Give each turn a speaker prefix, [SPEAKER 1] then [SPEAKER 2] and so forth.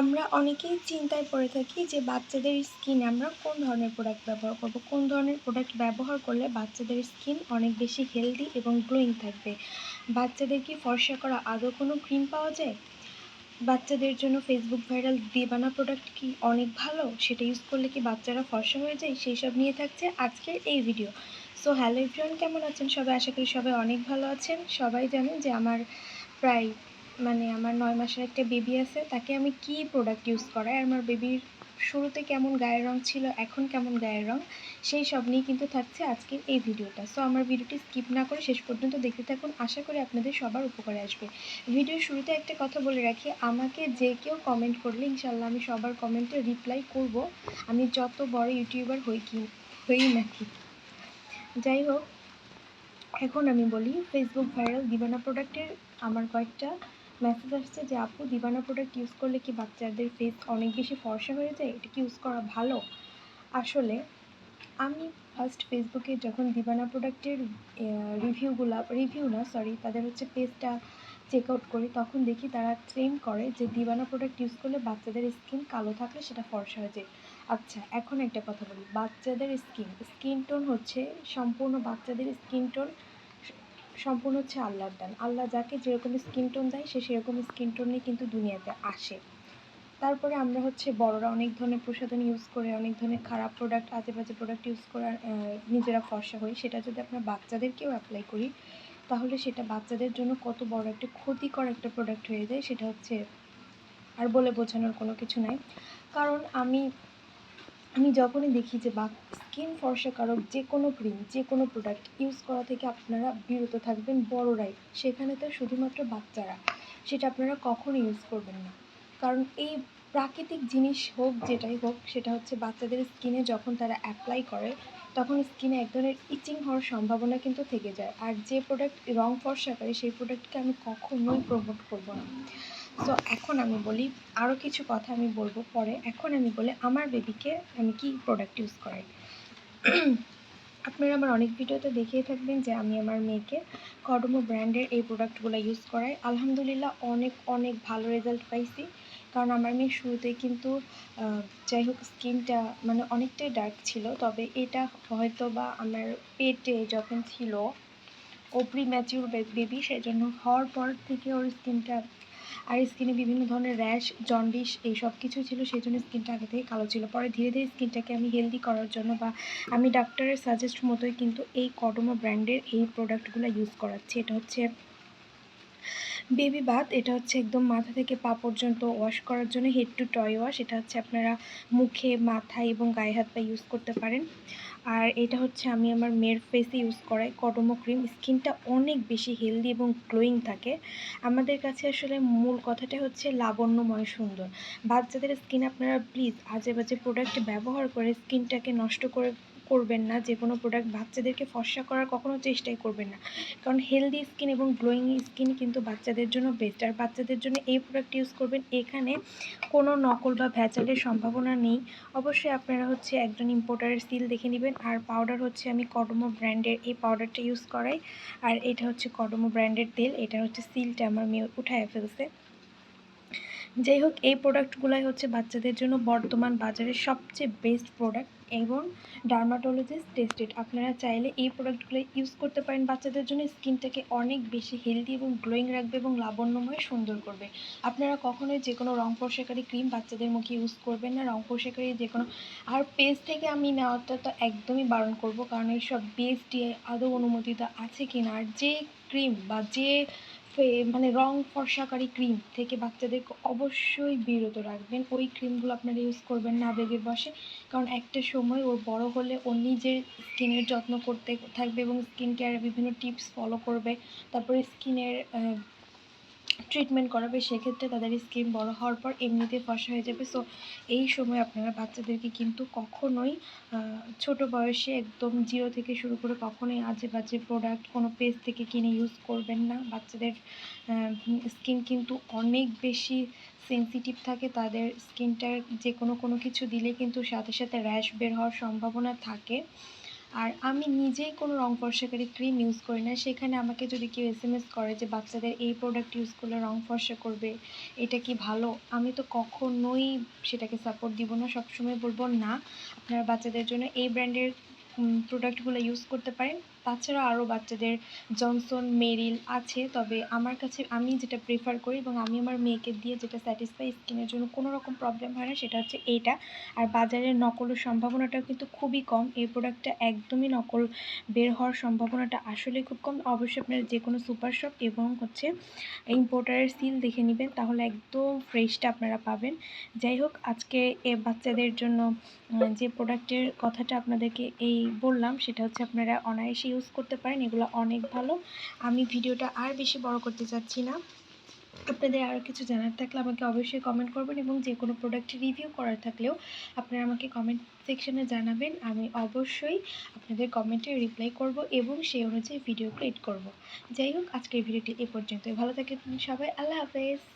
[SPEAKER 1] আমরা অনেকেই চিন্তায় পড়ে থাকি যে বাচ্চাদের স্কিনে আমরা কোন ধরনের প্রোডাক্ট ব্যবহার করব, কোন ধরনের প্রোডাক্ট ব্যবহার করলে বাচ্চাদের স্কিন অনেক বেশি হেলদি এবং গ্লোয়িং থাকবে। বাচ্চাদের কি ফর্সা করা আদৌ কোনো ক্রিম পাওয়া যায়? বাচ্চাদের জন্য ফেসবুক ভাইরাল দেবানা প্রোডাক্ট কি অনেক ভালো? সেটা ইউজ করলে কি বাচ্চারা ফর্সা হয়ে যায়? সেই সব নিয়ে থাকছে আজকের এই ভিডিও সো হ্যালো এভরিওয়ান কেমন আছেন? সবাই? আশা করি সবাই অনেক ভালো আছেন। সবাই জানেন যে আমার প্রায় মানে আমার নয় মাসের একটা বেবি আছে, তাকে আমি কি প্রোডাক্ট ইউজ করাই? আমার বেবির শুরুতে কেমন গায়ের রং ছিল, এখন কেমন গায়ের রং? সেই সব নিয়ে কিন্তু থাকছে আজকের এই ভিডিওটা সো আমার ভিডিওটি স্কিপ না করে শেষ পর্যন্ত দেখতে থাকুন। আশা করি আপনাদের সবার উপকারে আসবে। ভিডিওর শুরুতে একটা কথা বলে রাখি, আমাকে যে কেউ কমেন্ট করলে ইনশাল্লাহ আমি সবার কমেন্টে রিপ্লাই করব। আমি যত বড় ইউটিউবার হই কি, হই নাকি যাই হোক, এখন আমি বলি ফেসবুক ভাইরাল দিবানা প্রোডাক্টের আমার কয়েকটা মেসেজ আসছে যে, আপু, দিবানা প্রোডাক্ট ইউজ করলে কি বাচ্চাদের ফেস অনেক বেশি ফর্সা হয়ে যায়? এটা কি ইউজ করা ভালো? আসলে, আমি ফার্স্ট ফেসবুকে যখন দিবানা প্রোডাক্টের রিভিউগুলা রিভিউ না সরি তাদের হচ্ছে পেজটা চেক আউট করি, তখন দেখি তারা ক্লেম করে যে, দিবানা প্রোডাক্ট ইউজ করলে বাচ্চাদের স্কিন কালো থাকলে সেটা ফর্সা হয়ে যায়। আচ্ছা এখন একটা কথা বলি। বাচ্চাদের স্কিন স্কিন টোন হচ্ছে সম্পূর্ণ বাচ্চাদের স্কিন টোন সম্পূর্ণ হচ্ছে আল্লাহর দান। আল্লাহ যাকে যেরকম স্কিন টোন দেয়, সে সেরকম স্কিন টোন কিন্তু দুনিয়াতে আসে। তারপরে আমরা হচ্ছে বড়রা অনেক ধরনের প্রসাধন ইউজ করে, অনেক ধরনের খারাপ প্রোডাক্ট আজে বাজে প্রোডাক্ট ইউজ করে নিজেরা ফর্সা হই সেটা যদি আমরা বাচ্চাদেরকেও অ্যাপ্লাই করি, তাহলে সেটা বাচ্চাদের জন্য কত বড় একটা ক্ষতিকর একটা প্রোডাক্ট হয়ে যায়, সেটা হচ্ছে আর বলে বোঝানোর কোনো কিছু নাই। কারণ আমি আমি যখনই দেখি যে বা স্কিন ফর্সাকারক যে কোনো ক্রিম যে কোনো প্রোডাক্ট ইউজ করা থেকে আপনারা বিরত থাকবেন বড়রাই। সেখানে তো শুধুমাত্র বাচ্চারা, সেটা আপনারা কখনো ইউজ করবেন না। কারণ এই প্রাকৃতিক জিনিস হোক, যেটাই হোক, সেটা হচ্ছে বাচ্চাদের স্কিনে যখন তারা অ্যাপ্লাই করে, তখন স্কিনে এক ধরনের ইচিং হওয়ার সম্ভাবনা কিন্তু থেকে যায়। আর যে প্রোডাক্ট রং ফর্সা করে, সেই প্রোডাক্টকে আমি কখনোই প্রমোট করব না। তো এখন আমি বলি আরও কিছু কথা আমি বলব পরে। এখন আমি বলি, আমার বেবিকে আমি কি প্রোডাক্ট ইউজ করাই? আপনারা আমার অনেক ভিডিওতে দেখিয়ে থাকবেন যে আমি আমার মেয়েকে কডমো ব্র্যান্ডের এই প্রোডাক্টগুলো ইউজ করাই। আলহামদুলিল্লাহ অনেক অনেক ভালো রেজাল্ট পাইছি। কারণ আমার মেয়ের শুরুতে কিন্তু যাই হোক স্কিনটা মানে অনেকটাই ডার্ক ছিল। তবে এটা হয়তো বা আমার পেটে যখন ছিল, ও প্রি বেবি সেই জন্য হওয়ার পর থেকে ওর স্কিনটা আর স্কিনে বিভিন্ন ধরনের র্যাশ জন্ডিস এই সব কিছু ছিল, সেই জন্য স্কিনটা আগে থেকে কালো ছিল। পরে ধীরে ধীরে স্কিনটাকে আমি হেলদি করার জন্য বা আমি ডাক্তারের সাজেস্ট মতোই কিন্তু এই কডমো ব্র্যান্ডের এই প্রোডাক্টগুলো ইউজ করাচ্ছি। এটা হচ্ছে বেবি বাথ, এটা হচ্ছে একদম মাথা থেকে পা পর্যন্ত ওয়াশ করার জন্য হেড টু টয় ওয়াশ এটা হচ্ছে আপনারা মুখে, মাথায় এবং গায়ে হাত পা ইউজ করতে পারেন। আর এটা হচ্ছে আমি আমার মেয়ের ফেসে ইউজ করাই কটমো ক্রিম স্কিনটা অনেক বেশি হেলদি এবং গ্লোয়িং থাকে। আমাদের কাছে আসলে মূল কথাটা হচ্ছে লাবণ্যময় সুন্দর। বাচ্চাদের স্কিন আপনারা প্লিজ আজে বাজে প্রোডাক্ট ব্যবহার করে স্কিনটাকে নষ্ট করে করবেন না, যে কোনো প্রোডাক্ট বাচ্চাদেরকে ফর্সা করার কখনো চেষ্টাই করবেন না। কারণ হেলদি স্কিন এবং গ্লোয়িং স্কিন কিন্তু বাচ্চাদের জন্য বেস্ট আর বাচ্চাদের জন্য এই প্রোডাক্ট ইউজ করবেন, এখানে কোনো নকল বা ভেজালের সম্ভাবনা নেই। অবশ্যই আপনারা হচ্ছে একজন ইম্পোর্টারের সিল দেখে নেবেন, আর পাউডার হচ্ছে আমি কডমো ব্র্যান্ডের এই পাউডারটা ইউজ করাই, আর এটা হচ্ছে কডমো ব্র্যান্ডের তেল, এটা হচ্ছে সিলটা আমার মেয়ে উঠায় ফেলছে। যাই হোক, এই প্রোডাক্টগুলাই হচ্ছে বাচ্চাদের জন্য বর্তমান বাজারে সবচেয়ে বেস্ট প্রোডাক্ট এবং ডার্মাটোলজিস্ট টেস্টেড আপনারা চাইলে এই প্রোডাক্টগুলো ইউজ করতে পারেন। বাচ্চাদের জন্য স্কিনটাকে অনেক বেশি হেলদি এবং গ্লোয়িং রাখবে এবং লাবণ্যময় সুন্দর করবে। আপনারা কখনোই যে কোনো রং পোষাকারী ক্রিম বাচ্চাদের মুখে ইউজ করবেন না। রং পোষাকারী যে কোনো আর পেজ থেকে আমি নেওয়াটা তো একদমই বারণ করব, কারণ এইসব পেজটি আদৌ অনুমোদিত আছে কি না আর যে ক্রিম বা যে মানে রং ফর্সাকারী ক্রিম থেকে বাচ্চাদেরকে অবশ্যই বিরত রাখবেন। ওই ক্রিমগুলো আপনারা ইউজ করবেন না আবেগের বসে। কারণ একটা সময় ওর বড় হলে ও নিজের স্কিনের যত্ন করতে থাকবে এবং স্কিন কেয়ারের বিভিন্ন টিপস ফলো করবে। তারপরে স্কিনের ট্রিটমেন্ট করাবে, সেক্ষেত্রে তাদের স্কিন বড় হওয়ার পর এমনিতে ফসা হয়ে যাবে। সো এই সময় আপনারা বাচ্চাদেরকে কিন্তু কখনোই ছোট বয়সে একদম জিরো থেকে শুরু করে কখনোই আজে বাজে প্রোডাক্ট কোনো পেজ থেকে কিনে ইউজ করবেন না। বাচ্চাদের স্কিন কিন্তু অনেক বেশি সেন্সিটিভ থাকে। তাদের স্কিনটার যে কোনো কোনো কিছু দিলে কিন্তু সাথে সাথে র্যাশ বের হওয়ার সম্ভাবনা থাকে। আর আমি নিজেই কোনো রং ফর্সাকারী ক্রিম ইউজ করি না। সেখানে আমাকে যদি কেউ এস এম এস করে যে, বাচ্চাদের এই প্রোডাক্ট ইউজ করলে রং ফর্সা করবে, এটা কি ভালো? আমি তো কখনোই সেটাকে সাপোর্ট দিব না। সবসময় বলব, না, আপনারা বাচ্চাদের জন্য এই ব্র্যান্ডের প্রোডাক্টগুলো ইউজ করতে পারেন। তাছাড়া আরও বাচ্চাদের জনসন, মেরিল আছে। তবে আমার কাছে, আমি যেটা প্রেফার করি এবং আমি আমার মেয়েকে দিয়ে যেটা স্যাটিসফাই স্কিনের জন্য কোনো রকম প্রবলেম হয় না, সেটা হচ্ছে এইটা। আর বাজারের নকলের সম্ভাবনাটাও কিন্তু খুবই কম। এই প্রোডাক্টটা একদমই নকল বের হওয়ার সম্ভাবনাটা আসলে খুব কম। অবশ্যই আপনারা যে কোনো সুপার শপ এবং হচ্ছে ইম্পোর্টারের সিল দেখে নেবেন, তাহলে একদম ফ্রেশটা আপনারা পাবেন। যাই হোক, আজকে এ বাচ্চাদের জন্য যে প্রোডাক্টের কথাটা আপনাদেরকে এই বললাম, সেটা হচ্ছে আপনারা অনায়াসে ইউজ করতে পারেন, এগুলো অনেক ভালো। আমি ভিডিওটা আর বেশি বড় করতে চাচ্ছি না। আপনাদের আরও কিছু জানার থাকলে আমাকে অবশ্যই কমেন্ট করবেন এবং যে কোনো প্রোডাক্টের রিভিউ করার থাকলেও আপনারা আমাকে কমেন্ট সেকশনে জানাবেন। আমি অবশ্যই আপনাদের কমেন্টে রিপ্লাই করব এবং সেই অনুযায়ী ভিডিও ক্রিয়েট করব। যাই হোক, আজকের ভিডিওটি এ পর্যন্তই। ভালো থাকেন সবাই। আল্লাহ হাফেজ।